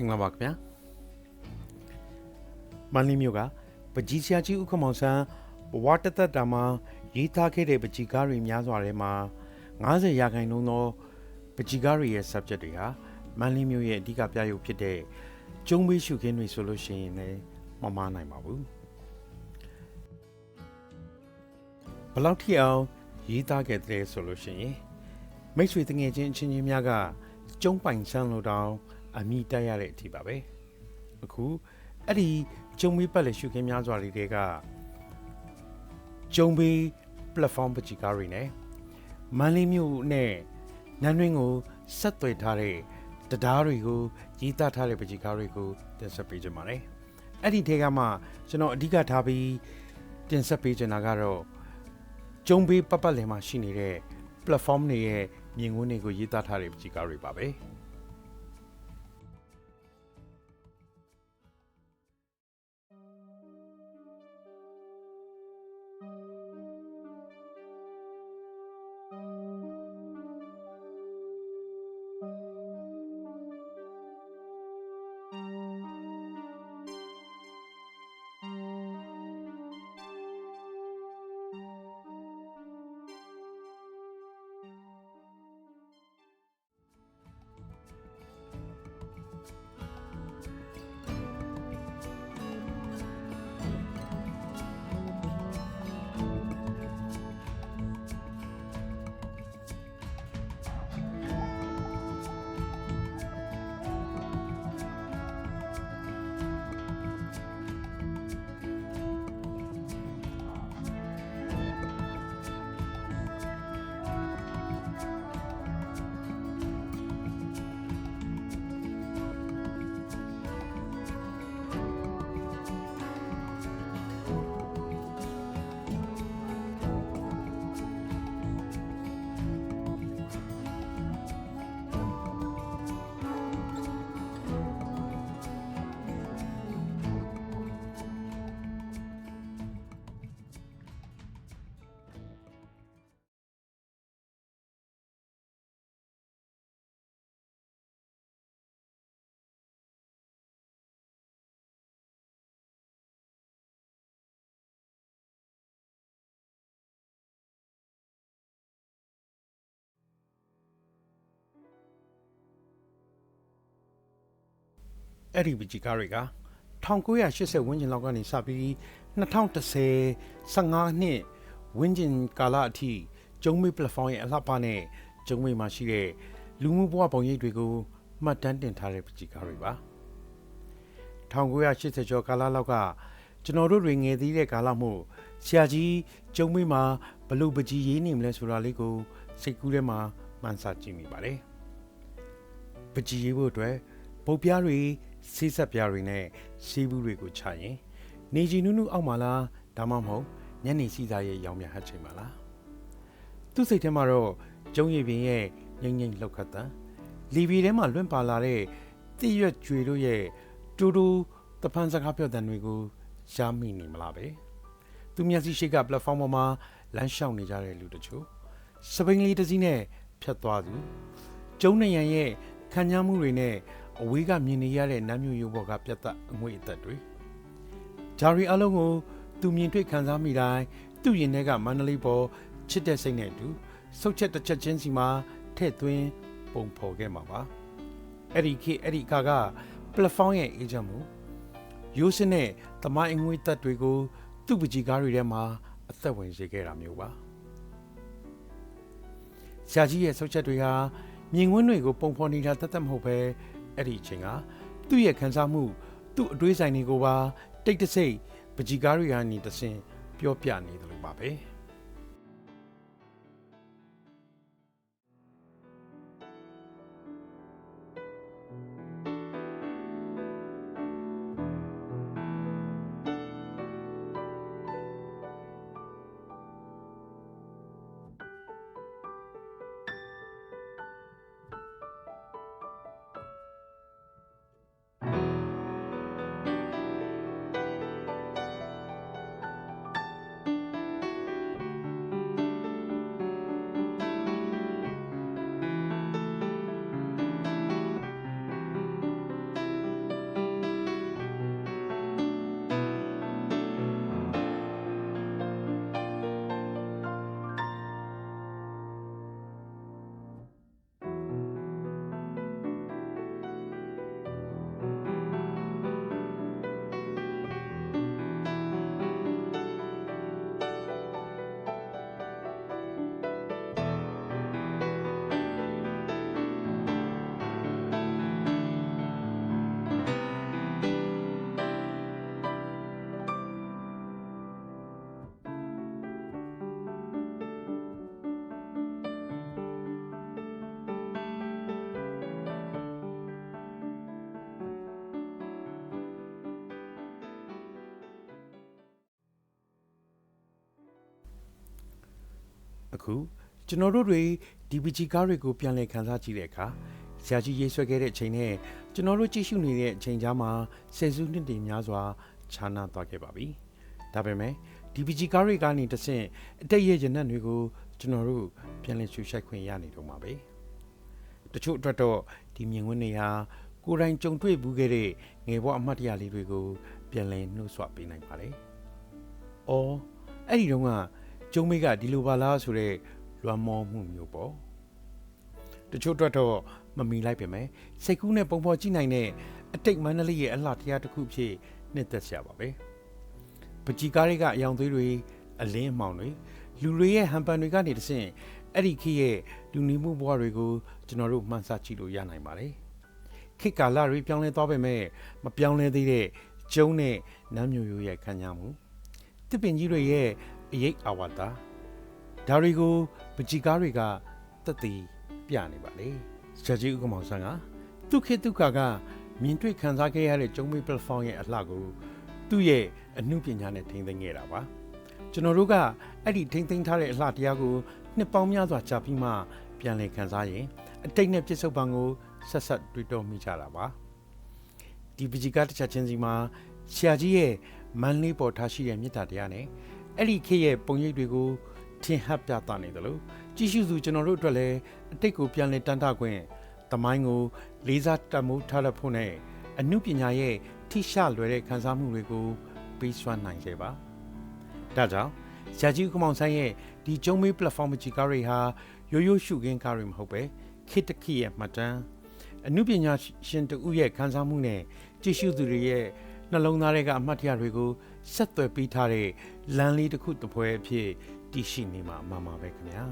င်္ဂလာပါခင်ဗျာမန္တလေးမြို့ကပကြီးဆရာကြီးဥက္ကမောင်ဆန်းဘဝတသက်တာမှာရေးသားခဲ့တဲ့ပကြီးကားတွေများစွာထဲမှာ90ရာခိုင်နှုန်းသောပကြီးကားတွေရဲ့ subject တွေဟာမန္တလေးမြို့ရဲ့အဓိကပြရုပ်ဖြစ်တဲ့ကျုံးမေးရှုခင်းတွေဆိုလို့ရှိရင်လည်းမမှားနိုင်ပါဘူးဘယ်လောက်ထိအောင်ရေးသားခဲ့တဲ့ဆိုလို့ရှိရင်မိတ်ဆွေတငယ်ချင်းအချင်းချင်းများကကျုံးပိုင်ဆန်းလို့တောင် အမိတက်ရတဲ့အထိပါပဲအခုအဲ့ဒီကျုံမေးပတ်လေရှုခင်းများစွာလေးတွေကကျုံမေး platform ပချီကားတွေနဲ့မန်လေးမြို့နဲ့နန်းတွင်းကိုဆက်သွယ်ထားတဲ့တရားတွေကိုရေးသားထားတဲ့ပချီကားတွေကိုတင်ဆက်ပေးကြပါမယ်အဲ့ဒီထဲကမှကျွန်တော်အဓိကထားပြီးတင်ဆက်ပေးချင်တာကတော့ကျုံပေးပတ်ပတ်လည်မှာရှိနေတဲ့ platform တွေရဲ့မြင်ကွင်းတွေကိုရေးသားထားတဲ့ပချီကားတွေပါပဲ။ အဲ့ဒီပကြီးကားတွေက1980ဝန်းကျင်လောက်ကနေစပြီး2010 15နှစ်ဝန်းကျင်ကာလအထိကျုံးမေး platform ရဲ့အလှပနဲ့ကျုံးမေးမှာရှိတဲ့လူမှုဘဝပုံရိပ်တွေကိုမှတ်တမ်းတင်ထားတဲ့ပကြီးကားတွေပါ1980ကျော်ကာလလောက်ကကျွန်တော်တို့တွေငယ်သေးတဲ့ကာလမှုဆရာကြီးကျုံးမေးမှာဘလို့ပကြီးရေးနေမလဲဆိုတာလေးကိုစိတ်ကူးထဲမှာမှန်းဆကြည့်မိပါတယ်ပကြီးရေးဖို့အတွက်ပုတ်ပြားတွေ ဆေးဆက်ပြားတွေနဲ့ဆေးဘူးတွေကိုချရင်နေကြီးနုနုအောက်မှာလားဒါမှမဟုတ်ညနေစီစာရဲ့ရောင်မြဟတ်ချိန်မှာလားသူ့စိတ်ထဲမှာတော့ကျုံရည်ပင်ရဲ့ငိမ့်ငိမ့်လောက်ခတ်တန်လီဗီထဲမှာလွင့်ပါလာတဲ့တည့်ရွက်ကြွေတို့ရဲ့တူတူတပန်းစကားပြောတဲ့တွေကိုရှားမိနေမလားပဲသူမျက်စိရှိက platform ပေါ်မှာလမ်းလျှောက်နေကြတဲ့လူတချို့စပိန်လေးတစ်စီးနဲ့ဖြတ်သွားသူကျုံးနေရန်ရဲ့ခံညားမှုတွေနဲ့ အဝေးကမြင်နေရတဲ့နမ်းမြို့ရုပ်ဘော်ကပြတ်သက်အငွေ့အသက်တွေဂျာရီအလုံးကိုသူမြင်တွေ့ခံစားမိတိုင်းသူ့ရင်ထဲကမန္တလေးပေါ်ချစ်တဲ့စိတ်နဲ့အတူစုတ်ချက်တစ်ချက်ချင်းစီမှာထဲ့သွင်းပုံဖော်ခဲ့မှာပါအဲ့ဒီခေအဲ့ဒီခါက platform ရဲ့အေဂျင့်မှုရိုးစင်းတဲ့တမိုင်းအငွေ့သက်တွေကို သူ့ပကြီးကားတွေထဲမှာအသက်ဝင်စေခဲ့တာမျိုးပါဆရာကြီးရဲ့ဆုတ်ချက်တွေဟာမြင်ကွင်းတွေကိုပုံဖော်နေတာတသက်မဟုတ်ပဲ အဲ့ဒီအချိန်ကသူ့ရဲ့ခံစားမှုသူ့အတွေးဆိုင်တွေကိုပါတိတ်တဆိတ်ပကြီးကားတွေကနေတဆင်ပြောပြနေတယ်လို့ပါပဲ။ အခုကျွန်တော်တို့တွေဒီပကြီးကားတွေကိုပြန်လည်ခန်းစားကြည့်တဲ့အခါဆရာကြီးရေးဆွဲခဲ့တဲ့အချိန်နဲ့ကျွန်တော်တို့ကြည့်ရှုနေတဲ့အချိန်ကြားမှာဆယ်စုနှစ်တည်များစွာခြားနာသွားခဲ့ပါပြီဒါပေမဲ့ဒီပကြီးကားတွေကနေတဆင့်အတိတ်ရဲ့ရနံ့တွေကိုကျွန်တော်တို့ပြန်လည်ရှုရှိုက်ခွင့်ရနေတော့မှာပဲတချို့အတွက်တော့ဒီမြင်ကွင်းတွေဟာကိုယ်တိုင်ကြုံတွေ့ဘူးခဲ့တဲ့ငယ်ဘဝအမှတ်တရလေးတွေကိုပြန်လည်နှုတ်ဆွပေးနိုင်ပါတယ်။အော်အဲ့ဒီတော့က ကျုံမေးကဒီလိုပါလားဆိုတော့လွမ်းမောမှုမျိုးပေါ့။တချို့အတွက်တော့မမီလိုက်ပဲမယ်။စိတ်ကူးနဲ့ပုံဖော်ကြည့်နိုင်တဲ့အတိတ်မန္တလေးရဲ့အလှတရားတစ်ခုဖြစ်နှစ်သက်စရာပါပဲ။ပကြီးကားတွေကအယောင်သွေးတွေအလင်းအမှောင်တွေလူတွေရဲ့ဟန်ပန်တွေကနေတဆင့်အဲ့ဒီခေတ်ရဲ့လူနေမှုဘဝတွေကိုကျွန်တော်တို့မှန်းဆကြည့်လို့ရနိုင်ပါတယ်။ခေတ်ကာလတွေပြောင်းလဲသွားပေမဲ့မပြောင်းလဲသေးတဲ့ကျုံးနဲ့နမ်းမျိုးရိုးရဲ့ခံရမှုတစ်ပင်ကြီးတွေရဲ့ အရေးအဝါဒဒါတွေကိုပကြီးကားတွေကတက်တည်ပြနေပါလေ။ဆရာကြီးဥက္ကမောင်ဆန်းကသူခေတ်ဒုက္ခကမြင်တွေ့ခံစားခဲ့ရတဲ့ကျုံးမေး platform ရဲ့အလှကိုသူ့ရဲ့အမှုပညာနဲ့ထိန်းသိမ်းခဲ့တာပါ။ကျွန်တော်တို့ကအဲ့ဒီထိမ့်သိမ်းထားတဲ့အလှတရားကိုနှစ်ပေါင်းများစွာကြာပြီးမှပြန်လည်ခံစားရင်အတိတ်နဲ့ပြစ္ဆုတ်ပံကိုဆက်ဆက်တွေ့တော်မိကြတာပါဒီပကြီးကတစ်ချက်ချင်းစီမှာဆရာကြီးရဲ့မန်လေးပေါ်ထားရှိတဲ့မေတ္တာတရားနဲ့ အဲ့ဒီခေတ်ရဲ့ပုံရိပ်တွေကိုထင်ဟပ်ပြသနေတယ်လို့ကြည့်ရှုသူကျွန်တော်တို့အတွက်လည်းအတိတ်ကိုပြန်လည်တန်းထခွင့်တမိုင်းကိုလေးစားတတ်မှုထားလက်ဖို့နဲ့အမှုပညာရဲ့ထိရှလွယ်တဲ့ခန်းစားမှုတွေကိုပေးစွမ်းနိုင်စေပါဒါကြောင့်ဆရာကြီးကမောင်ဆိုင်ရဲ့ဒီကျုံးမေး platform ကြီးကားတွေဟာရိုးရိုးရှုခင်းကားတွေမဟုတ်ပဲခေတ်တစ်ခေတ်ရဲ့မှတ်တမ်းအမှုပညာရှင်တဦးရဲ့ခန်းစားမှုနဲ့ကြည့်ရှုသူတွေရဲ့နှလုံးသားတွေကအမှတ်တရတွေကို ဆက်သွယ်ပေးထားတဲ့လမ်းလေးတစ်ခုတစ်ပွဲအဖြစ်တည်ရှိနေမှာအမှန်ပါပဲခင်ဗျာ